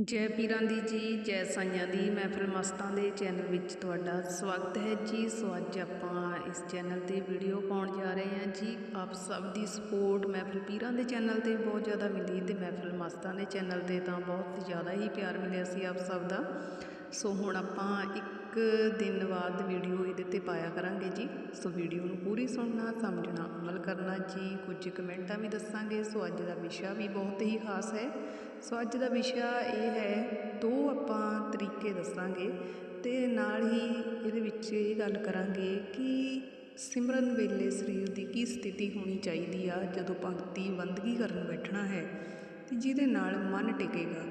ਜੈ ਪੀਰਾਂ ਦੀ ਜੀ, ਜੈ ਸਾਈਆਂ ਦੀ। ਮਹਿਫਿਲ ਮਸਤਾਂ ਦੇ ਚੈਨਲ ਵਿੱਚ ਤੁਹਾਡਾ ਸਵਾਗਤ ਹੈ ਜੀ। ਸੋ ਅੱਜ ਆਪਾਂ ਇਸ ਚੈਨਲ ਤੇ ਵੀਡੀਓ ਪਾਉਣ ਜਾ ਰਹੇ ਹਾਂ ਜੀ। ਆਪ ਸਭ ਦੀ ਸਪੋਰਟ ਮਹਿਫਿਲ ਪੀਰਾਂ ਦੇ ਚੈਨਲ ਤੇ ਬਹੁਤ ਜ਼ਿਆਦਾ ਮਿਲੀ ਤੇ ਮਹਿਫਿਲ ਮਸਤਾਂ ਦੇ ਚੈਨਲ ਤੇ ਤਾਂ ਬਹੁਤ ਜ਼ਿਆਦਾ ਹੀ ਪਿਆਰ ਮਿਲਿਆ ਸੀ ਆਪ ਸਭ ਦਾ। ਸੋ ਹੁਣ ਆਪਾਂ ਇੱਕ ਇੱਕ ਦਿਨ ਬਾਅਦ ਵੀਡੀਓ ਇਹਦੇ ਤੇ ਪਾਇਆ ਕਰਾਂਗੇ ਜੀ। ਸੋ ਵੀਡੀਓ ਨੂੰ ਪੂਰੀ ਸੁਣਨਾ, ਸਮਝਣਾ, ਅਮਲ ਕਰਨਾ ਜੀ। ਕੁਝ ਕਮੈਂਟਾਂ ਵੀ ਦੱਸਾਂਗੇ। ਸੋ ਅੱਜ ਦਾ ਵਿਸ਼ਾ ਵੀ ਬਹੁਤ ਹੀ ਖਾਸ ਹੈ। ਸੋ ਅੱਜ ਦਾ ਵਿਸ਼ਾ ਇਹ ਹੈ, ਦੋ ਆਪਾਂ ਤਰੀਕੇ ਦੱਸਾਂਗੇ ਤੇ ਨਾਲ ਹੀ ਇਹਦੇ ਵਿੱਚ ਇਹ ਗੱਲ ਕਰਾਂਗੇ ਕਿ ਸਿਮਰਨ ਵੇਲੇ ਸਰੀਰ ਦੀ ਕੀ ਸਥਿਤੀ ਹੋਣੀ ਚਾਹੀਦੀ ਆ, ਜਦੋਂ ਭਗਤੀ ਬੰਦਗੀ ਕਰਨ ਬੈਠਣਾ ਹੈ ਤੇ ਜਿਹਦੇ ਨਾਲ ਮਨ ਟਿਕੇਗਾ।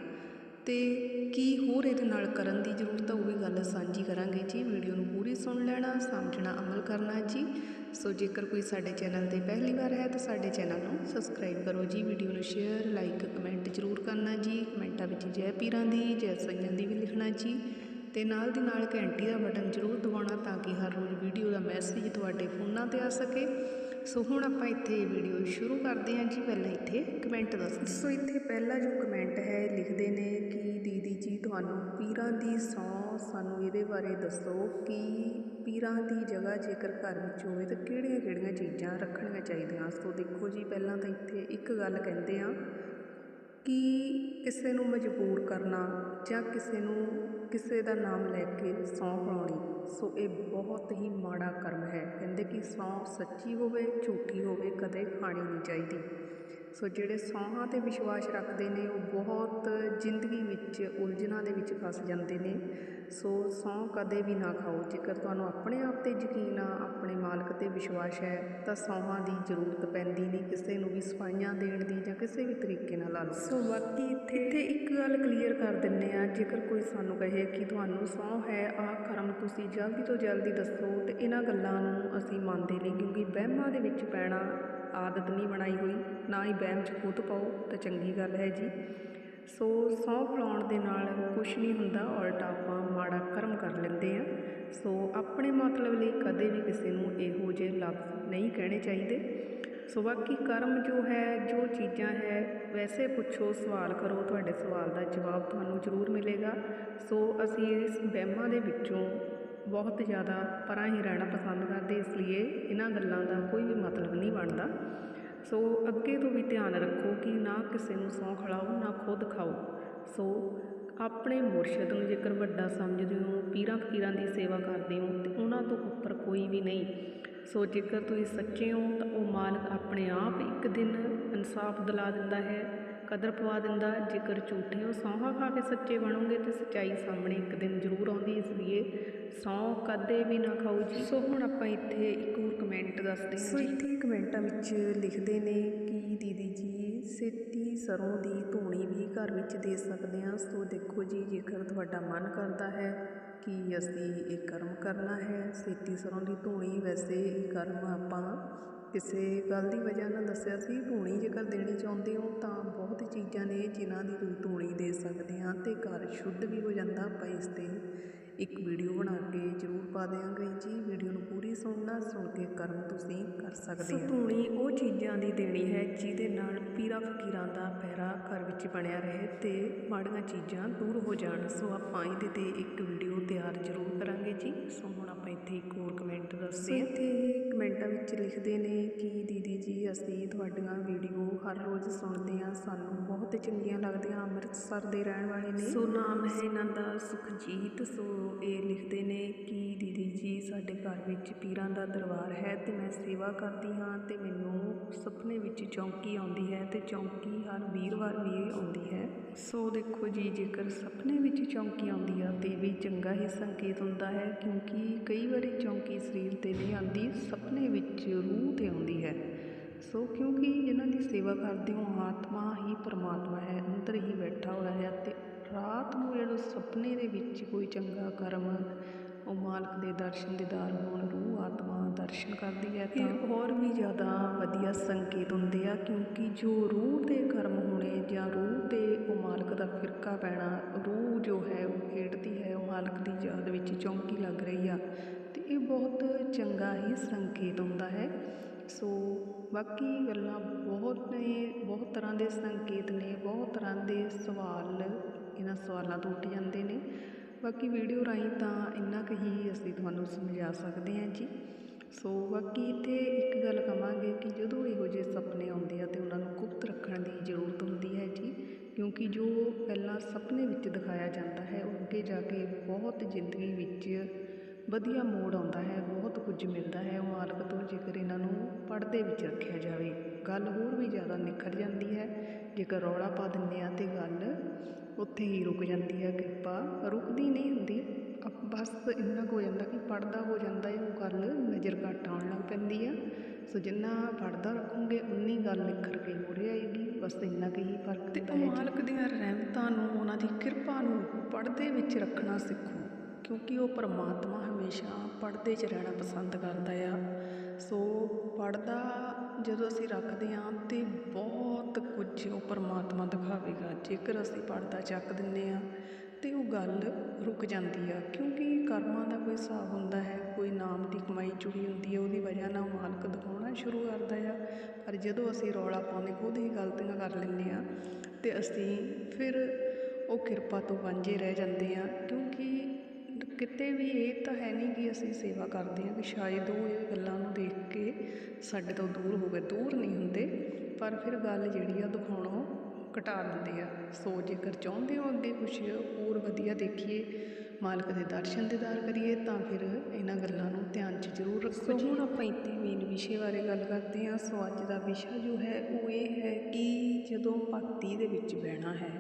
ਅਤੇ ਕੀ ਹੋਰ ਇਹਦੇ ਨਾਲ ਕਰਨ ਦੀ ਜ਼ਰੂਰਤ ਆ, ਉਹ ਵੀ ਗੱਲ ਸਾਂਝੀ ਕਰਾਂਗੇ ਜੀ। ਵੀਡੀਓ ਨੂੰ ਪੂਰੀ ਸੁਣ ਲੈਣਾ, ਸਮਝਣਾ, ਅਮਲ ਕਰਨਾ ਜੀ। ਸੋ ਜੇਕਰ ਕੋਈ ਸਾਡੇ ਚੈਨਲ ਤੇ ਪਹਿਲੀ ਵਾਰ ਹੈ, ਤਾਂ ਸਾਡੇ ਚੈਨਲ ਨੂੰ ਸਬਸਕ੍ਰਾਈਬ ਕਰੋ ਜੀ। ਵੀਡੀਓ ਨੂੰ ਸ਼ੇਅਰ, ਲਾਈਕ, ਕਮੈਂਟ ਜ਼ਰੂਰ ਕਰਨਾ ਜੀ। ਕਮੈਂਟਾਂ ਵਿੱਚ ਜੈ ਪੀਰਾਂ ਦੀ, ਜੈ ਸਈਆਂ ਦੀ ਵੀ ਲਿਖਣਾ ਜੀ। ਤੇ ਨਾਲ ਦੀ ਨਾਲ ਘੰਟੀ ਦਾ ਬਟਨ ਜ਼ਰੂਰ ਦਬਾਉਣਾ ਤਾਂ ਕਿ ਹਰ ਰੋਜ਼ ਵੀਡੀਓ ਦਾ ਮੈਸੇਜ ਤੁਹਾਡੇ ਫੋਨਾਂ ਤੇ ਆ ਸਕੇ। ਸੋ ਹੁਣ ਆਪਾਂ ਇੱਥੇ ਵੀਡੀਓ ਸ਼ੁਰੂ ਕਰਦੇ ਹਾਂ ਜੀ, ਪਹਿਲਾਂ ਇੱਥੇ ਕਮੈਂਟ ਦੱਸਦੇ ਸੋ ਇੱਥੇ ਪਹਿਲਾ ਜੋ ਕਮੈਂਟ ਹੈ ਲਿਖਦੇ ਨੇ ਕਿ, ਦੀਦੀ ਜੀ, ਤੁਹਾਨੂੰ ਪੀਰਾਂ ਦੀ ਸੌਂ ਸਾਨੂੰ ਇਹਦੇ ਬਾਰੇ ਦੱਸੋ ਕਿ ਪੀਰਾਂ ਦੀ ਜਗ੍ਹਾ ਜੇਕਰ ਘਰ ਵਿੱਚ ਹੋਵੇ ਤਾਂ ਕਿਹੜੀਆਂ-ਕਿਹੜੀਆਂ ਚੀਜ਼ਾਂ ਰੱਖਣੀਆਂ ਚਾਹੀਦੀਆਂ? ਸੋ ਦੇਖੋ ਜੀ, ਪਹਿਲਾਂ ਤਾਂ ਇੱਥੇ ਇੱਕ ਗੱਲ ਕਹਿੰਦੇ ਆ ਕਿ ਕਿਸੇ ਨੂੰ ਮਜਬੂਰ ਕਰਨਾ ਜਾਂ ਕਿਸੇ ਨੂੰ ਕਿਸੇ ਦਾ ਨਾਮ ਲੈ ਕੇ ਸਹੁੰ ਪਾਉਣੀ ਸੋ ਇਹ ਬਹੁਤ ਹੀ ਮਾੜਾ ਕਰਮ ਹੈ। ਕਹਿੰਦੇ ਕਿ ਸਹੁੰ ਸੱਚੀ ਹੋਵੇ, ਝੂਠੀ ਹੋਵੇ, ਕਦੇ ਖਾਣੀ ਨਹੀਂ ਚਾਹੀਦੀ। ਸੋ ਜਿਹੜੇ ਸੌਹਾਂ ਤੇ ਵਿਸ਼ਵਾਸ ਰੱਖਦੇ ਨੇ, ਉਹ ਬਹੁਤ ਜ਼ਿੰਦਗੀ ਵਿੱਚ ਉਲਝਣਾਂ ਦੇ ਵਿੱਚ ਫਸ ਜਾਂਦੇ ਨੇ। ਸੋ ਸਹੁੰ ਕਦੇ ਵੀ ਨਾ ਖਾਓ। ਜੇਕਰ ਤੁਹਾਨੂੰ ਆਪਣੇ ਆਪ ਤੇ ਯਕੀਨ ਆ ਤੇ ਵਿਸ਼ਵਾਸ ਹੈ ਤਾਂ ਸੌਹਾਂ ਦੀ ਜ਼ਰੂਰਤ ਪੈਂਦੀ ਨਹੀਂ। ਕਿਸੇ ਨੂੰ ਵੀ ਸਫਾਈਆਂ ਦੇਣ ਦੀ ਜਾਂ ਕਿਸੇ ਵੀ ਤਰੀਕੇ ਨਾਲ ਲਾ ਲਓ। ਸੋ ਬਾਕੀ ਇੱਥੇ ਇੱਥੇ ਇੱਕ ਗੱਲ ਕਲੀਅਰ ਕਰ ਦਿੰਨੇ ਆ ਜੇਕਰ ਕੋਈ ਸਾਨੂੰ ਕਹੇ ਕਿ ਤੁਹਾਨੂੰ ਸਹੁੰ ਹੈ ਆਹ ਕਰਮ ਤੁਸੀਂ ਜਲਦੀ ਤੋਂ ਜਲਦੀ ਦੱਸੋ ਤੇ ਇਹਨਾਂ ਗੱਲਾਂ ਨੂੰ ਅਸੀਂ ਮੰਨਦੇ ਨਹੀਂ ਕਿਉਂਕਿ ਵਹਿਮਾਂ ਦੇ ਵਿੱਚ ਪੈਣਾ ਆਦਤ ਨਹੀਂ ਬਣਾਈ ਹੋਈ। ਨਾ ਹੀ ਵਹਿਮ 'ਚ ਖੁਦ ਪਾਓ ਤਾਂ ਚੰਗੀ ਗੱਲ ਹੈ ਜੀ। ਸੋ ਸਹੁੰ ਖਲਾਉਣ ਦੇ ਨਾਲ ਕੁਝ ਨਹੀਂ ਹੁੰਦਾ, ਉਲਟਾ ਆਪਾਂ ਮਾੜਾ ਕਰਮ ਕਰ ਲੈਂਦੇ ਆ ਸੋ ਆਪਣੇ ਮਤਲਬ ਲਈ ਕਦੇ ਵੀ ਕਿਸੇ ਨੂੰ ਇਹੋ ਜਿਹੇ ਲਫ਼ਜ਼ ਨਹੀਂ ਕਹਿਣੇ ਚਾਹੀਦੇ। ਸੋ ਬਾਕੀ ਕਰਮ ਜੋ ਹੈ, ਜੋ ਚੀਜ਼ਾਂ ਹੈ, ਵੈਸੇ ਪੁੱਛੋ, ਸਵਾਲ ਕਰੋ, ਤੁਹਾਡੇ ਸਵਾਲ ਦਾ ਜਵਾਬ ਤੁਹਾਨੂੰ ਜ਼ਰੂਰ ਮਿਲੇਗਾ। ਸੋ ਅਸੀਂ ਇਸ ਵਹਿਮਾਂ ਦੇ ਵਿੱਚੋਂ ਬਹੁਤ ਜ਼ਿਆਦਾ ਪਰਾਂ ਹੀ ਰਹਿਣਾ ਪਸੰਦ ਕਰਦੇ ਇਸ ਲਈ ਇਹਨਾਂ ਗੱਲਾਂ ਦਾ ਕੋਈ ਵੀ ਮਤਲਬ ਨਹੀਂ ਬਣਦਾ। ਸੋ ਅੱਗੇ ਤੋਂ ਵੀ ਧਿਆਨ ਰੱਖੋ ਕਿ ਨਾ ਕਿਸੇ ਨੂੰ ਸਹੁੰ ਖਿਲਾਓ, ਨਾ ਖੁਦ ਖਾਓ। ਸੋ ਆਪਣੇ ਮੁਰਸ਼ਿਦ ਨੂੰ ਜੇਕਰ ਵੱਡਾ ਸਮਝਦੇ ਹੋ, ਪੀਰਾਂ ਫਕੀਰਾਂ ਦੀ ਸੇਵਾ ਕਰਦੇ ਹੋ, ਤੇ ਉਹਨਾਂ ਤੋਂ ਉੱਪਰ ਕੋਈ ਵੀ ਨਹੀਂ। ਸੋ ਜੇਕਰ ਤੁਸੀਂ ਸੱਚੇ ਹੋ, ਤਾਂ ਉਹ ਮਾਲਕ ਆਪਣੇ ਆਪ ਇੱਕ ਦਿਨ ਇਨਸਾਫ ਦਿਲਾ ਦਿੰਦਾ ਹੈ। ਕਦਰ ਪਵਾ ਦਿੰਦਾ ਜੇਕਰ ਝੂਠੇ ਹੋ ਸੌਂਹਾਂ ਖਾ ਕੇ ਸੱਚੇ ਬਣੋਗੇ ਤੇ ਸੱਚਾਈ ਸਾਹਮਣੇ ਇੱਕ ਦਿਨ ਜ਼ਰੂਰ ਆਉਂਦੀ ਇਸ ਲਈ ਸੌਂ ਕਦੇ ਵੀ ਨਾ ਖਾਓ ਜੀ। ਸੋ ਹੁਣ ਆਪਾਂ ਇੱਥੇ ਇੱਕ ਹੋਰ ਕਮੈਂਟ ਦੱਸਦੇ ਹਾਂ ਸੋ ਇੱਥੇ ਕਮੈਂਟਾਂ ਵਿੱਚ ਲਿਖਦੇ ਨੇ ਕਿ ਦੀਦੀ ਜੀ ਸਿੱਟੀ ਸਰੋਂ ਦੀ ਧੂਣੀ ਵੀ ਘਰ ਵਿੱਚ ਦੇ ਸਕਦੇ ਹਾਂ। ਸੋ ਦੇਖੋ ਜੀ ਜੇਕਰ ਤੁਹਾਡਾ ਮਨ ਕਰਦਾ ਹੈ ਕਿ ਅਸੀਂ ਇਹ ਕਰਮ ਕਰਨਾ ਹੈ ਸੇਤੀ ਸਰੋਂ ਦੀ ਧੂਣੀ ਵੈਸੇ ਇਹ ਕਰਮ ਆਪਾਂ ਕਿਸੇ ਗੱਲ ਦੀ ਵਜ੍ਹਾ ਨਾਲ ਦੱਸਿਆ ਸੀ ਧੂਣੀ ਜੇਕਰ ਦੇਣੀ ਚਾਹੁੰਦੇ ਹੋ ਤਾਂ ਬਹੁਤ ਚੀਜ਼ਾਂ ਨੇ ਜਿਨ੍ਹਾਂ ਦੀ ਤੁਸੀਂ ਧੂਣੀ ਦੇ ਸਕਦੇ ਹਾਂ ਅਤੇ ਘਰ ਸ਼ੁੱਧ ਵੀ ਹੋ ਜਾਂਦਾ ਆਪਾਂ ਇਸ 'ਤੇ। ਇੱਕ ਵੀਡੀਓ ਬਣਾ ਕੇ ਜ਼ਰੂਰ ਪਾ ਦਿਆਂਗੇ ਜੀ। ਵੀਡੀਓ ਨੂੰ ਪੂਰੀ ਸੁਣਨਾ ਸੁਣ ਕੇ ਕਰਮ ਤੁਸੀਂ ਕਰ ਸਕਦੇ ਹੋ। ਧੂਣੀ ਉਹ ਚੀਜ਼ਾਂ ਦੀ ਦੇਣੀ ਹੈ ਜਿਹਦੇ ਨਾਲ ਪੀਰਾ ਫਕੀਰਾਂ ਦਾ ਪੈਰਾ ਘਰ ਵਿੱਚ ਬਣਿਆ ਰਹੇ ਤੇ ਮਾੜੀਆਂ ਚੀਜ਼ਾਂ ਦੂਰ ਹੋ ਜਾਣ। ਸੋ ਆਪਾਂ ਇਹਦੇ ਤੇ ਇੱਕ ਵੀਡੀਓ ਤਿਆਰ ਜ਼ਰੂਰ ਕਰਾਂਗੇ ਜੀ। ਸੋ ਹੁਣ ਆਪਾਂ ਇੱਥੇ ਇੱਕ ਹੋਰ ਕਮੈਂਟ ਦੱਸਦੇ ਹਾਂ। ਇੱਥੇ ਕਮੈਂਟਾਂ ਵਿੱਚ ਲਿਖਦੇ ਨੇ ਕਿ ਦੀਦੀ ਜੀ ਅਸੀਂ ਤੁਹਾਡੀਆਂ ਵੀਡੀਓ ਹਰ ਰੋਜ਼ ਸੁਣਦੇ ਹਾਂ। ਸਾਨੂੰ ਬਹੁਤ ਚੰਗੀਆਂ ਲੱਗਦੀਆਂ। ਅੰਮ੍ਰਿਤਸਰ ਦੇ ਰਹਿਣ ਵਾਲੇ ਨੇ। ਸੋ ਨਾਮ ਹੈ ਇਹਨਾਂ ਦਾ ਸੁਖਜੀਤ। ਸੋ ਇਹ ਲਿਖਦੇ ਨੇ ਕਿ ਦੀਦੀ ਜੀ, ਸਾਡੇ ਘਰ ਵਿੱਚ ਪੀਰਾਂ ਦਾ ਦਰਬਾਰ ਹੈ ਅਤੇ ਮੈਂ ਸੇਵਾ ਕਰਦੀ ਹਾਂ ਅਤੇ ਮੈਨੂੰ ਸੁਪਨੇ ਵਿੱਚ ਚੌਂਕੀ ਆਉਂਦੀ ਹੈ ਅਤੇ ਚੌਂਕੀ ਹਰ ਵੀਰਵਾਰ ਵੀ ਆਉਂਦੀ ਹੈ। ਸੋ ਦੇਖੋ ਜੀ, ਜੇਕਰ ਸੁਪਨੇ ਵਿੱਚ ਚੌਂਕੀ ਆਉਂਦੀ ਆ ਤੇ ਵੀ ਚੰਗਾ ਹੀ ਸੰਕੇਤ ਹੁੰਦਾ ਹੈ ਕਿਉਂਕਿ ਕਈ ਵਾਰੀ ਚੌਂਕੀ ਸਰੀਰ ਤੇ ਨਹੀਂ ਆਉਂਦੀ, ਸੁਪਨੇ ਵਿੱਚ ਰੂਹ ਤੇ ਆਉਂਦੀ ਹੈ। ਸੋ ਕਿਉਂਕਿ ਇਹਨਾਂ ਦੀ ਸੇਵਾ ਕਰਦੇ ਹੋ ਆਤਮਾ ਹੀ ਪਰਮਾਤਮਾ ਹੈ, ਅੰਦਰ ਹੀ ਬੈਠਾ ਹੋਇਆ ਹੈ ਅਤੇ ਰਾਤ ਨੂੰ ਜਦੋਂ ਸੁਪਨੇ ਦੇ ਵਿੱਚ ਕੋਈ ਚੰਗਾ ਕਰਮ ਉਹ ਮਾਲਕ ਦੇ ਦਰਸ਼ਨ ਦੀਦਾਰ ਹੋਣ ਰੂਹ ਆਤਮਾ ਦਰਸ਼ਨ ਕਰਦੀ ਹੈ ਤਾਂ ਹੋਰ ਵੀ ਜ਼ਿਆਦਾ ਵਧੀਆ ਸੰਕੇਤ ਹੁੰਦੇ ਆ ਕਿਉਂਕਿ ਜੋ ਰੂਹ ਦੇ ਕਰਮ ਹੋਣੇ ਜਾਂ ਰੂਹ ਤੇ ਉਹ ਮਾਲਕ ਦਾ ਫਿਰਕਾ ਪੈਣਾ ਰੂਹ ਜੋ ਹੈ ਉਹ ਖੇਡਦੀ ਹੈ ਉਹ ਮਾਲਕ ਦੀ ਯਾਦ ਵਿੱਚ ਚੌਂਕੀ ਲੱਗ ਰਹੀ ਆ ਤੇ ਇਹ ਬਹੁਤ ਚੰਗਾ ਹੀ ਸੰਕੇਤ ਹੁੰਦਾ ਹੈ। ਸੋ ਬਾਕੀ ਗੱਲਾਂ ਬਹੁਤ ਨੇ ਬਹੁਤ ਤਰ੍ਹਾਂ ਦੇ ਸੰਕੇਤ ਨੇ ਬਹੁਤ ਤਰ੍ਹਾਂ ਦੇ ਸਵਾਲ ਇਹਨਾਂ ਸਵਾਲਾਂ ਤੋਂ ਉੱਠ ਜਾਂਦੇ ਨੇ। ਬਾਕੀ ਵੀਡੀਓ ਰਾਹੀਂ ਤਾਂ ਇੰਨਾ ਕੁ ਹੀ ਅਸੀਂ ਤੁਹਾਨੂੰ ਸਮਝਾ ਸਕਦੇ ਹਾਂ ਜੀ। ਸੋ ਬਾਕੀ ਇੱਥੇ ਇੱਕ ਗੱਲ ਕਵਾਂਗੇ ਕਿ ਜਦੋਂ ਇਹੋ ਜਿਹੇ ਸੁਪਨੇ ਆਉਂਦੇ ਆ ਤੇ ਉਹਨਾਂ ਨੂੰ ਗੁਪਤ ਰੱਖਣ ਦੀ ਜ਼ਰੂਰਤ ਹੁੰਦੀ ਹੈ ਜੀ, ਕਿਉਂਕਿ ਜੋ ਪਹਿਲਾਂ ਸੁਪਨੇ ਵਿੱਚ ਦਿਖਾਇਆ ਜਾਂਦਾ ਹੈ, ਉਹ ਅੱਗੇ ਜਾ ਕੇ ਬਹੁਤ ਜ਼ਿੰਦਗੀ ਵਿੱਚ ਵਧੀਆ ਮੋੜ ਆਉਂਦਾ ਹੈ ਬਹੁਤ ਕੁਝ ਮਿਲਦਾ ਹੈ। ਉਹ ਮਾਲਕ ਤੋਂ ਜੇਕਰ ਇਹਨਾਂ ਨੂੰ ਪੜਦੇ ਵਿੱਚ ਰੱਖਿਆ ਜਾਵੇ ਗੱਲ ਹੋਰ ਵੀ ਜ਼ਿਆਦਾ ਨਿਖਰ ਜਾਂਦੀ ਹੈ। ਜੇਕਰ ਰੌਲਾ ਪਾ ਦਿੰਦੇ ਆ ਤੇ ਗੱਲ ਉੱਥੇ ਹੀ ਰੁਕ ਜਾਂਦੀ ਹੈ। ਕਿਰਪਾ ਰੁਕਦੀ ਨਹੀਂ ਹੁੰਦੀ। ਬਸ ਇੰਨਾ ਕੁ ਹੋ ਜਾਂਦਾ ਕਿ ਪੜਦਾ ਹੋ ਜਾਂਦਾ ਹੈ ਉਹ ਗੱਲ ਨਜ਼ਰ ਘੱਟ ਆਉਣ ਲੱਗ ਪੈਂਦੀ ਆ। ਸੋ ਜਿੰਨਾ ਪੜਦਾ ਰੱਖੋਗੇ ਉਨੀ ਗੱਲ ਨਿਖਰ ਕੇ ਮੁਰੇ ਆਏਗੀ। ਬਸ ਇੰਨਾ ਕੁ ਹੀ ਫ਼ਰਕ ਤੇ ਹੈ। ਮਾਲਕ ਦੀਆਂ ਰਹਿਮਤਾਂ ਨੂੰ ਉਹਨਾਂ ਦੀ ਕਿਰਪਾ ਨੂੰ ਪੜਦੇ ਵਿੱਚ ਰੱਖਣਾ ਸਿੱਖੋ। ਕਿਉਂਕਿ ਉਹ ਪਰਮਾਤਮਾ ਹਮੇਸ਼ਾ ਪੜ੍ਹਦੇ 'ਚ ਰਹਿਣਾ ਪਸੰਦ ਕਰਦਾ ਆ। ਸੋ ਪੜ੍ਹਦਾ ਜਦੋਂ ਅਸੀਂ ਰੱਖਦੇ ਹਾਂ ਤਾਂ ਬਹੁਤ ਕੁਝ ਉਹ ਪਰਮਾਤਮਾ ਦਿਖਾਵੇਗਾ। ਜੇਕਰ ਅਸੀਂ ਪੜ੍ਹਦਾ ਚੱਕ ਦਿੰਦੇ ਹਾਂ ਤਾਂ ਉਹ ਗੱਲ ਰੁਕ ਜਾਂਦੀ ਆ। ਕਿਉਂਕਿ ਕਰਮਾਂ ਦਾ ਕੋਈ ਹਿਸਾਬ ਹੁੰਦਾ ਹੈ, ਕੋਈ ਨਾਮ ਦੀ ਕਮਾਈ ਜੁੜੀ ਹੁੰਦੀ ਹੈ ਉਹਦੀ ਵਜ੍ਹਾ ਨਾਲ ਮਾਲਕ ਦਿਖਾਉਣਾ ਸ਼ੁਰੂ ਕਰਦਾ ਆ। ਪਰ ਜਦੋਂ ਅਸੀਂ ਰੌਲਾ ਪਾਉਂਦੇ ਖੁਦ ਹੀ ਗਲਤੀਆਂ ਕਰ ਲੈਂਦੇ ਹਾਂ ਤੇ ਅਸੀਂ ਫਿਰ ਉਹ ਕਿਰਪਾ ਤੋਂ ਵਾਂਝੇ ਰਹਿ ਜਾਂਦੇ ਆ ਕਿਉਂਕਿ ਕਿਤੇ ਵੀ ਇਹ ਤਾਂ ਹੈ ਨਹੀਂ ਕਿ ਅਸੀਂ ਸੇਵਾ ਕਰਦੇ ਹਾਂ ਕਿ ਸ਼ਾਇਦ ਉਹ ਇਹ ਗੱਲਾਂ ਨੂੰ ਦੇਖ ਕੇ ਸਾਡੇ ਤੋਂ ਦੂਰ ਹੋ ਗਏ ਦੂਰ ਨਹੀਂ ਹੁੰਦੇ ਪਰ ਫਿਰ ਗੱਲ ਜਿਹੜੀ ਆ ਦਿਖਾਉਣੋਂ ਘਟਾ ਦਿੰਦੇ ਆ। ਸੋ ਜੇਕਰ ਚਾਹੁੰਦੇ ਹੋ ਅੱਗੇ ਕੁਝ ਹੋਰ ਵਧੀਆ ਦੇਖੀਏ ਮਾਲਕ ਦੇ ਦਰਸ਼ਨ ਦੀਦਾਰ ਕਰੀਏ ਤਾਂ ਫਿਰ ਇਹਨਾਂ ਗੱਲਾਂ ਨੂੰ ਧਿਆਨ 'ਚ ਜ਼ਰੂਰ ਰੱਖੋ ਹੁਣ ਆਪਾਂ ਇੱਥੇ ਮੇਨ ਵਿਸ਼ੇ ਬਾਰੇ ਗੱਲ ਕਰਦੇ ਹਾਂ। ਸੋ ਅੱਜ ਦਾ ਵਿਸ਼ਾ ਜੋ ਹੈ ਉਹ ਇਹ ਹੈ ਕਿ ਜਦੋਂ ਭਗਤੀ ਦੇ ਵਿੱਚ ਬਹਿਣਾ ਹੈ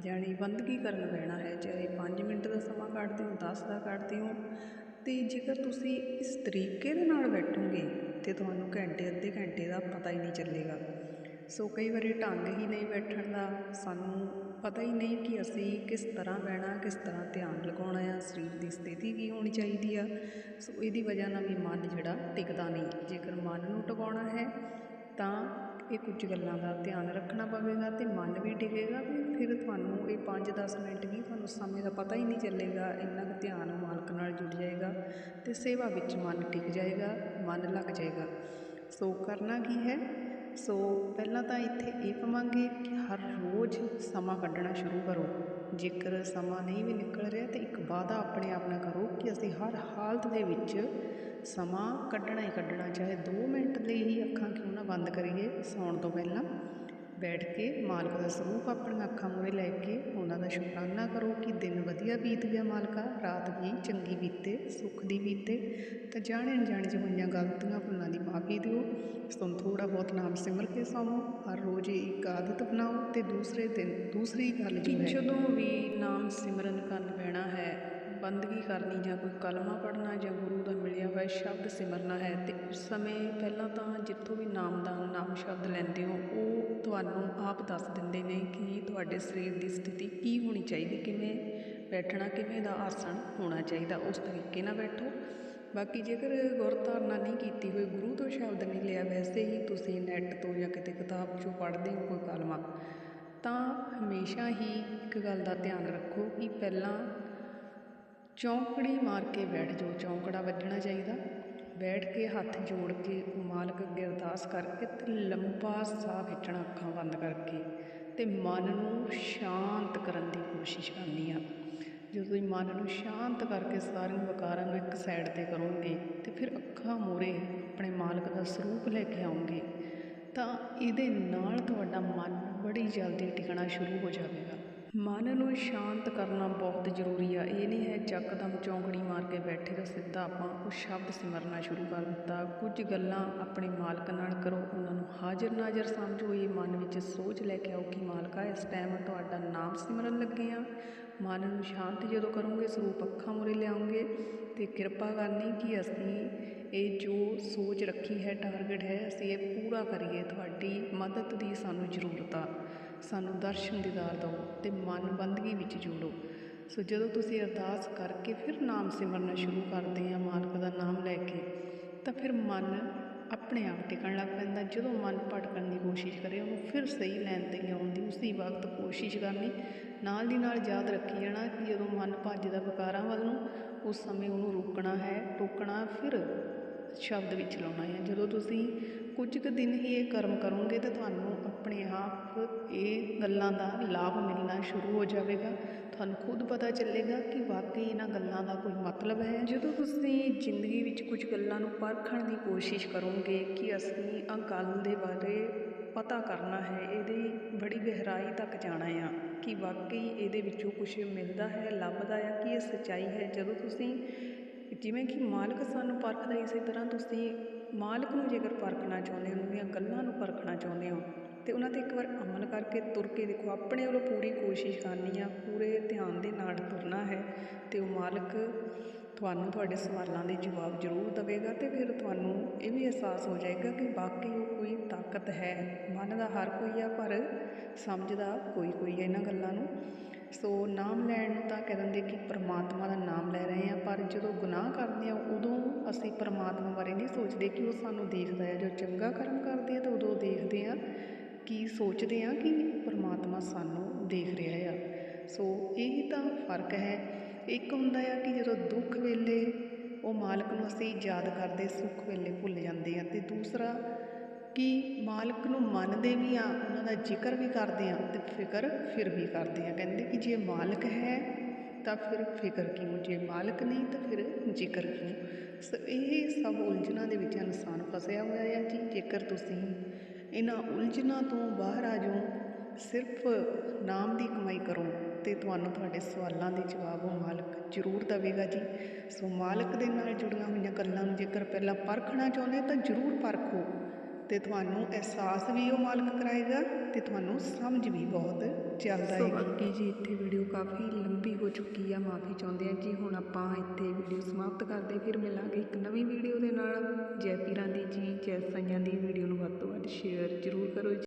ਜਾਣੀ ਬੰਦਗੀ ਕਰਨ ਬਹਿਣਾ ਹੈ ਚਾਹੇ ਪੰਜ ਮਿੰਟ ਦਾ ਸਮਾਂ ਕੱਢਦੇ ਹੋ, ਦਸ ਦਾ ਕੱਢਦੇ ਹੋ ਅਤੇ ਜੇਕਰ ਤੁਸੀਂ ਇਸ ਤਰੀਕੇ ਦੇ ਨਾਲ ਬੈਠੋਗੇ, ਤਾਂ ਤੁਹਾਨੂੰ ਘੰਟੇ, ਅੱਧੇ ਘੰਟੇ ਦਾ ਪਤਾ ਹੀ ਨਹੀਂ ਚੱਲੇਗਾ। ਸੋ ਕਈ ਵਾਰੀ ਢੰਗ ਹੀ ਨਹੀਂ ਬੈਠਣ ਦਾ, ਸਾਨੂੰ ਪਤਾ ਹੀ ਨਹੀਂ ਕਿ ਅਸੀਂ ਕਿਸ ਤਰ੍ਹਾਂ ਬਹਿਣਾ, ਕਿਸ ਤਰ੍ਹਾਂ ਧਿਆਨ ਲਗਾਉਣਾ ਆ, ਸਰੀਰ ਦੀ ਸਥਿਤੀ ਕੀ ਹੋਣੀ ਚਾਹੀਦੀ ਆ। ਸੋ ਇਹਦੀ ਵਜ੍ਹਾ ਨਾਲ ਵੀ ਮਨ ਜਿਹੜਾ ਟਿਕਦਾ ਨਹੀਂ। ਜੇਕਰ ਮਨ ਨੂੰ ਟਿਕਾਉਣਾ ਹੈ, ਤਾਂ ਇਹ ਕੁਝ ਗੱਲਾਂ ਦਾ ਧਿਆਨ ਰੱਖਣਾ ਪਵੇਗਾ ਅਤੇ ਮਨ ਵੀ ਟਿਕੇਗਾ ਵੀ ਫਿਰ ਤੁਹਾਨੂੰ ਇਹ 5-10 ਮਿੰਟ ਵੀ ਤੁਹਾਨੂੰ ਸਮੇਂ ਦਾ ਪਤਾ ਹੀ ਨਹੀਂ ਚੱਲੇਗਾ, ਇੰਨਾ ਕੁ ਧਿਆਨ ਮਾਲਕ ਨਾਲ ਜੁੜ ਜਾਏਗਾ ਅਤੇ ਸੇਵਾ ਵਿੱਚ ਮਨ ਟਿਕ ਜਾਏਗਾ, ਮਨ ਲੱਗ ਜਾਏਗਾ। ਸੋ ਕਰਨਾ ਕੀ ਹੈ? ਸੋ ਪਹਿਲਾਂ ਤਾਂ ਇੱਥੇ ਇਹ ਕਵਾਂਗੇ ਕਿ ਹਰ ਰੋਜ਼ ਸਮਾਂ ਕੱਢਣਾ ਸ਼ੁਰੂ ਕਰੋ। ਜੇਕਰ ਸਮਾਂ ਨਹੀਂ ਵੀ ਨਿਕਲ ਰਿਹਾ ਤਾਂ ਇੱਕ ਵਾਅਦਾ ਆਪਣੇ ਆਪ ਨਾਲ ਕਰੋ ਕਿ ਅਸੀਂ ਹਰ ਹਾਲਤ ਦੇ ਵਿੱਚ ਸਮਾਂ ਕੱਢਣਾ ਹੀ ਕੱਢਣਾ, ਚਾਹੇ 2 ਮਿੰਟ ਲਈ ਹੀ ਅੱਖਾਂ ਕਿਉਂ ਨਾ ਬੰਦ ਕਰੀਏ, ਸੌਣ ਤੋਂ ਪਹਿਲਾਂ। ਬੈਠ ਕੇ ਮਾਲਕ ਦਾ ਸਰੂਪ ਆਪਣੀਆਂ ਅੱਖਾਂ ਮੂਹਰੇ ਲੈ ਕੇ ਉਹਨਾਂ ਦਾ ਸ਼ੁਕਰਾਨਾ ਕਰੋ ਕਿ ਦਿਨ ਵਧੀਆ ਬੀਤ ਗਿਆ ਮਾਲਕਾ, ਰਾਤ ਵੀ ਚੰਗੀ ਬੀਤੇ, ਸੁੱਖ ਦੀ ਬੀਤੇ। ਤਾਂ ਜਾਣੇ ਅਣਜਾਣੇ 'ਚ ਹੋਈਆਂ ਗਲਤੀਆਂ ਭੁੱਲਾਂ ਦੀ ਮਾਫੀ ਦਿਓ। ਤੁਹਾਨੂੰ ਥੋੜਾ ਬਹੁਤ ਨਾਮ ਸਿਮਰ ਕੇ ਸੌਵੋ। ਹਰ ਰੋਜ਼ ਇੱਕ ਆਦਤ ਬਣਾਓ ਤੇ ਦੂਸਰੇ ਦਿਨ ਦੂਸਰੀ ਗੱਲ ਜੋ ਹੈ ਜਦੋਂ ਵੀ ਨਾਮ ਸਿਮਰਨ ਕਰਨ ਬਹਿਣਾ ਹੈ ਬੰਦਗੀ ਕਰਨੀ ਜਾਂ ਕੋਈ ਕਲਮਾ ਪੜ੍ਹਨਾ ਜਾਂ ਗੁਰੂ ਦਾ ਮਿਲਿਆ ਹੋਇਆ ਸ਼ਬਦ ਸਿਮਰਨਾ ਹੈ ਅਤੇ ਉਸ ਸਮੇਂ ਪਹਿਲਾਂ ਤਾਂ ਜਿੱਥੋਂ ਵੀ ਨਾਮਦਾਨ, ਨਾਮ ਸ਼ਬਦ ਲੈਂਦੇ ਹੋ, ਉਹ ਤੁਹਾਨੂੰ ਆਪ ਦੱਸ ਦਿੰਦੇ ਨੇ ਕਿ ਤੁਹਾਡੇ ਸਰੀਰ ਦੀ ਸਥਿਤੀ ਕੀ ਹੋਣੀ ਚਾਹੀਦੀ, ਕਿਵੇਂ ਬੈਠਣਾ, ਕਿਵੇਂ ਦਾ ਆਸਣ ਹੋਣਾ ਚਾਹੀਦਾ, ਉਸ ਤਰੀਕੇ ਨਾਲ ਬੈਠੋ। ਬਾਕੀ ਜੇਕਰ ਗੁਰ ਧਾਰਨਾ ਨਹੀਂ ਕੀਤੀ ਹੋਈ, ਗੁਰੂ ਤੋਂ ਸ਼ਬਦ ਨਹੀਂ ਲਿਆ, ਵੈਸੇ ਹੀ ਤੁਸੀਂ ਨੈੱਟ ਤੋਂ ਜਾਂ ਕਿਤੇ ਕਿਤਾਬ 'ਚੋਂ ਪੜ੍ਹਦੇ ਹੋ ਕੋਈ ਕਲਮਾ, ਤਾਂ ਹਮੇਸ਼ਾ ਹੀ ਇੱਕ ਗੱਲ ਦਾ ਧਿਆਨ ਰੱਖੋ ਕਿ ਪਹਿਲਾਂ ਚੌਂਕੜੀ ਮਾਰ ਕੇ ਬੈਠ ਜਾਓ, ਚੌਂਕੜਾ ਵੱਜਣਾ ਚਾਹੀਦਾ। ਬੈਠ ਕੇ ਹੱਥ ਜੋੜ ਕੇ ਮਾਲਕ ਅੱਗੇ ਅਰਦਾਸ ਕਰਕੇ ਤੇ ਲੰਬਾ ਸਾਹ ਖਿੱਚਣਾ ਅੱਖਾਂ ਬੰਦ ਕਰਕੇ ਤੇ ਮਨ ਨੂੰ ਸ਼ਾਂਤ ਕਰਨ ਦੀ ਕੋਸ਼ਿਸ਼ ਕਰਨੀ ਆ। ਜਦੋਂ ਤੁਸੀਂ ਮਨ ਨੂੰ ਸ਼ਾਂਤ ਕਰਕੇ ਸਾਰੀਆਂ ਵਿਕਾਰਾਂ ਨੂੰ ਇੱਕ ਸਾਈਡ ਤੇ ਕਰੋਗੇ ਤੇ ਫਿਰ ਅੱਖਾਂ ਮੂਹਰੇ ਆਪਣੇ ਮਾਲਕ ਦਾ ਸਰੂਪ ਲੈ ਕੇ ਆਉਂਗੇ, ਤਾਂ ਇਹਦੇ ਨਾਲ ਤੁਹਾਡਾ ਮਨ ਬੜੀ ਜਲਦੀ ਟਿਕਣਾ ਸ਼ੁਰੂ ਹੋ ਜਾਵੇਗਾ। ਮਨ ਨੂੰ ਸ਼ਾਂਤ ਕਰਨਾ ਬਹੁਤ ਜ਼ਰੂਰੀ ਆ। ਇਹ ਨਹੀਂ ਹੈ ਯਕਦਮ ਚੌਂਕੜੀ ਮਾਰ ਕੇ ਬੈਠੇ ਤਾਂ ਸਿੱਧਾ ਆਪਾਂ ਉਹ ਸ਼ਬਦ ਸਿਮਰਨਾ ਸ਼ੁਰੂ ਕਰ ਦਿੱਤਾ। ਕੁਝ ਗੱਲਾਂ ਆਪਣੇ ਮਾਲਕ ਨਾਲ ਕਰੋ, ਉਹਨਾਂ ਨੂੰ ਹਾਜ਼ਰ ਨਾਜ਼ਰ ਸਮਝੋ। ਇਹ ਮਨ ਵਿੱਚ ਸੋਚ ਲੈ ਕੇ ਆਓ ਕਿ ਮਾਲਕਾ, ਇਸ ਟਾਈਮ ਤੁਹਾਡਾ ਨਾਮ ਸਿਮਰਨ ਲੱਗੇ ਆ। ਮਨ ਨੂੰ ਸ਼ਾਂਤ ਜਦੋਂ ਕਰੋਗੇ, ਸਰੂਪ ਅੱਖਾਂ ਮੂਹਰੇ ਲਿਆਉਂਗੇ ਤੇ ਕਿਰਪਾ ਕਰਨੀ ਕਿ ਅਸੀਂ ਇਹ ਜੋ ਸੋਚ ਰੱਖੀ ਹੈ ਟਾਰਗੇਟ ਹੈ, ਅਸੀਂ ਇਹ ਪੂਰਾ ਕਰੀਏ। ਤੁਹਾਡੀ ਮਦਦ ਦੀ ਸਾਨੂੰ ਜ਼ਰੂਰਤ ਆ। ਸਾਨੂੰ ਦਰਸ਼ਨ ਦੀਦਾਰ ਦਿਓ ਤੇ ਮਨ ਬੰਦਗੀ ਵਿੱਚ ਜੋੜੋ। ਸੋ ਜਦੋਂ ਤੁਸੀਂ ਅਰਦਾਸ ਕਰਕੇ ਫਿਰ ਨਾਮ ਸਿਮਰਨਾ ਸ਼ੁਰੂ ਕਰਦੇ ਆ, ਮਾਲਕ ਦਾ ਨਾਮ ਲੈ ਕੇ, ਤਾਂ ਫਿਰ ਮਨ ਆਪਣੇ ਆਪ ਟਿਕਣ ਲੱਗ ਪੈਂਦਾ। ਜਦੋਂ ਮਨ ਭਟਕਣ ਦੀ ਕੋਸ਼ਿਸ਼ ਕਰੇ, ਉਹਨੂੰ ਫਿਰ ਸਹੀ ਲੈਣ ਤੇ ਲਿਆਉਣ ਦੀ ਉਸੇ ਵਕਤ ਕੋਸ਼ਿਸ਼ ਕਰਨੀ। ਨਾਲ ਦੀ ਨਾਲ ਯਾਦ ਰੱਖੀ ਜਾਣਾ ਕਿ ਜਦੋਂ ਮਨ ਭੱਜਦਾ ਵਿਕਾਰਾਂ ਵੱਲ ਨੂੰ ਉਸ ਸਮੇਂ ਉਹਨੂੰ ਰੋਕਣਾ ਹੈ, ਟੋਕਣਾ ਫਿਰ ਸ਼ਬਦ ਵਿੱਚ ਲਾਉਣਾ ਹੈ। ਜਦੋਂ ਤੁਸੀਂ ਕੁਝ ਕੁ ਦਿਨ ਹੀ ਇਹ ਕਰਮ ਕਰੋਗੇ, ਤਾਂ ਤੁਹਾਨੂੰ ਆਪਣੇ ਆਪ ਇਹ ਗੱਲਾਂ ਦਾ ਲਾਭ ਮਿਲਣਾ ਸ਼ੁਰੂ ਹੋ ਜਾਵੇਗਾ। ਤੁਹਾਨੂੰ ਖੁਦ ਪਤਾ ਚੱਲੇਗਾ ਕਿ ਵਾਕਈ ਇਹਨਾਂ ਗੱਲਾਂ ਦਾ ਕੋਈ ਮਤਲਬ ਹੈ। ਜਦੋਂ ਤੁਸੀਂ ਜ਼ਿੰਦਗੀ ਵਿੱਚ ਕੁਝ ਗੱਲਾਂ ਨੂੰ ਪਰਖਣ ਦੀ ਕੋਸ਼ਿਸ਼ ਕਰੋਗੇ ਕਿ ਅਸੀਂ ਆਹ ਗੱਲ ਦੇ ਬਾਰੇ ਪਤਾ ਕਰਨਾ ਹੈ, ਇਹਦੀ ਬੜੀ ਗਹਿਰਾਈ ਤੱਕ ਜਾਣਾ ਆ ਕਿ ਵਾਕਈ ਇਹਦੇ ਵਿੱਚੋਂ ਕੁਝ ਮਿਲਦਾ ਹੈ, ਲੱਭਦਾ ਆ ਕਿ ਇਹ ਸੱਚਾਈ ਹੈ। ਜਦੋਂ ਤੁਸੀਂ ਜਿਵੇਂ ਕਿ ਮਾਲਕ ਸਾਨੂੰ ਪਰਖਦਾ ਇਸੇ ਤਰ੍ਹਾਂ ਤੁਸੀਂ ਮਾਲਕ ਨੂੰ ਜੇਕਰ ਪਰਖਣਾ ਚਾਹੁੰਦੇ ਹੋ ਉਹਦੀਆਂ ਗੱਲਾਂ ਨੂੰ ਪਰਖਣਾ ਚਾਹੁੰਦੇ ਹੋ ਅਤੇ ਉਹਨਾਂ ਤੇ ਇੱਕ ਵਾਰ ਅਮਲ ਕਰਕੇ ਤੁਰ ਕੇ ਦੇਖੋ, ਆਪਣੇ ਵੱਲੋਂ ਪੂਰੀ ਕੋਸ਼ਿਸ਼ ਕਰਨੀ ਆ, ਪੂਰੇ ਧਿਆਨ ਦੇ ਨਾਲ ਤੁਰਨਾ ਹੈ ਅਤੇ ਉਹ ਮਾਲਕ ਤੁਹਾਨੂੰ ਤੁਹਾਡੇ ਸਵਾਲਾਂ ਦੇ ਜਵਾਬ ਜ਼ਰੂਰ ਦੇਵੇਗਾ ਅਤੇ ਫਿਰ ਤੁਹਾਨੂੰ ਇਹ ਵੀ ਅਹਿਸਾਸ ਹੋ ਜਾਏਗਾ ਕਿ ਵਾਕਈ ਉਹ ਕੋਈ ਤਾਕਤ ਹੈ, ਮਨ ਦਾ ਹਰ ਕੋਈ ਆ, ਪਰ ਸਮਝਦਾ ਕੋਈ ਕੋਈ ਹੈ ਇਹਨਾਂ ਗੱਲਾਂ ਨੂੰ। ਸੋ ਨਾਮ ਲੈਣ ਨੂੰ ਤਾਂ ਕਹਿ ਦਿੰਦੇ ਕਿ ਪਰਮਾਤਮਾ ਦਾ ਨਾਮ ਲੈ ਰਹੇ ਆ, ਪਰ ਜਦੋਂ ਗੁਨਾਹ ਕਰਦੇ ਆ, ਉਦੋਂ ਅਸੀਂ ਪਰਮਾਤਮਾ ਬਾਰੇ ਨਹੀਂ ਸੋਚਦੇ ਕਿ ਉਹ ਸਾਨੂੰ ਦੇਖਦਾ ਹੈ। ਜੋ ਚੰਗਾ ਕਰਮ ਕਰਦੇ ਆ, ਤਾਂ ਉਦੋਂ ਦੇਖਦੇ ਆ। ਕਿ ਸੋਚਦੇ ਹਾਂ ਕਿ ਪਰਮਾਤਮਾ ਸਾਨੂੰ ਦੇਖ ਰਿਹਾ ਆ? ਸੋ ਇਹੀ ਤਾਂ ਫ਼ਰਕ ਹੈ। ਇੱਕ ਹੁੰਦਾ ਆ ਕਿ ਜਦੋਂ ਦੁੱਖ ਵੇਲੇ ਉਹ ਮਾਲਕ ਨੂੰ ਅਸੀਂ ਯਾਦ ਕਰਦੇ, ਸੁੱਖ ਵੇਲੇ ਭੁੱਲ ਜਾਂਦੇ ਆ ਤੇ ਦੂਸਰਾ ਕਿ ਮਾਲਕ ਨੂੰ ਮੰਨਦੇ ਵੀ ਆ, ਉਹਨਾਂ ਦਾ ਜ਼ਿਕਰ ਵੀ ਕਰਦੇ ਆ ਤੇ ਫਿਕਰ ਫਿਰ ਵੀ ਕਰਦੇ ਆ। ਕਹਿੰਦੇ ਕਿ ਜੇ ਮਾਲਕ ਹੈ ਤਾਂ ਫਿਰ ਫਿਕਰ ਕਿਉਂ? ਜੇ ਮਾਲਕ ਨਹੀਂ ਤਾਂ ਫਿਰ ਜ਼ਿਕਰ ਕਿਉਂ? ਸੋ ਇਹ ਸਭ ਉਲਝਣਾਂ ਦੇ ਵਿੱਚ ਇਨਸਾਨ ਫਸਿਆ ਹੋਇਆ ਹੈ ਜੀ। ਜੇਕਰ ਤੁਸੀਂ ਇਹਨਾਂ ਉਲਝਣਾਂ ਤੋਂ ਬਾਹਰ ਆ ਜਾਓ। ਸਿਰਫ ਨਾਮ ਦੀ ਕਮਾਈ ਕਰੋ ਤੇ ਤੁਹਾਨੂੰ ਤੁਹਾਡੇ ਸਵਾਲਾਂ ਦੇ ਜਵਾਬ ਉਹ ਮਾਲਕ ਜ਼ਰੂਰ ਦੇਵੇਗਾ ਜੀ। ਸੋ ਮਾਲਕ ਦੇ ਨਾਲ ਜੁੜੀਆਂ ਹੋਈਆਂ ਗੱਲਾਂ ਨੂੰ ਜੇਕਰ ਪਹਿਲਾਂ ਪਰਖਣਾ ਚਾਹੁੰਦੇ ਤਾਂ ਜ਼ਰੂਰ ਪਰਖੋ। ਤੇ ਤੁਹਾਨੂੰ ਅਹਿਸਾਸ ਵੀ ਉਹ ਮਾਲਕ ਕਰਾਏਗਾ ਤੇ ਤੁਹਾਨੂੰ ਸਮਝ ਵੀ ਬਹੁਤ ਚੱਲਦਾ ਸੋ ਹੈ ਬਾਕੀ ਜੀ ਇੱਥੇ ਵੀਡੀਓ ਕਾਫੀ ਲੰਬੀ ਹੋ ਚੁੱਕੀ ਆ ਮਾਫੀ ਚਾਹੁੰਦੇ ਆ ਜੀ। ਹੁਣ ਆਪਾਂ ਇੱਥੇ ਵੀਡੀਓ ਸਮਾਪਤ ਕਰਦੇ ਫਿਰ ਮਿਲਾਂਗੇ ਇੱਕ ਨਵੀਂ ਵੀਡੀਓ ਦੇ ਨਾਲ। ਜੈ ਪੀਰਾਂ ਦੀ ਜੀ ਜੈ ਸਾਈਆਂ ਦੀ ਵੀਡੀਓ ਨੂੰ ਵੱਧ ਤੋਂ ਵੱਧ ਸ਼ੇਅਰ ਜ਼ਰੂਰ ਕਰੋ ਜੀ।